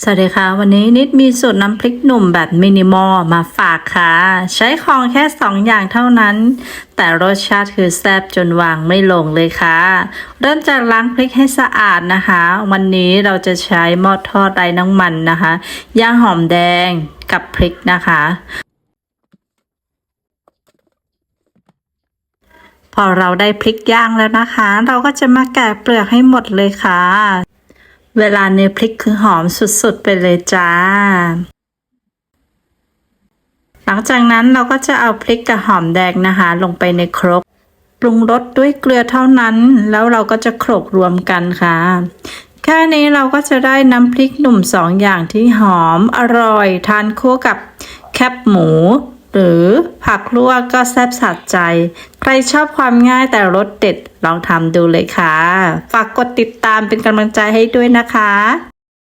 สวัสดีค่ะ วันนี้นิดมีสูตรน้ำพริกหนุ่มแบบมินิมอลมาฝากค่ะ ใช้ของแค่ 2 อย่างเท่านั้น แต่รสชาติคือแซ่บจนวางไม่ลงเลยค่ะ เริ่มจากล้างพริกให้สะอาดนะคะ วันนี้เราจะใช้หม้อทอดไร้น้ำมันนะคะ ย่างหอมแดงกับพริกนะคะพอเราได้พริกย่างแล้วนะคะ เราก็จะมาแกะเปลือกให้หมดเลยค่ะ เวลาเนื้อพริกคือหอมสุดๆ ไปเลยจ้า หลังจากนั้นเราก็จะเอาพริกกับหอมแดงนะคะ ลงไปในครกปรุงรสด้วยเกลือเท่านั้น แล้วเราก็จะโขลกรวมกันค่ะ แค่นี้เราก็จะได้น้ำพริกหนุ่มสองอย่างที่หอมอร่อย ทานคู่กับแคบหมู หรือผักลวกก็แซ่บสัดใจ ใครชอบความง่ายแต่รสเด็ดลองทำดูเลยค่ะ ฝากกดติดตามเป็นกำลังใจให้ด้วยนะคะ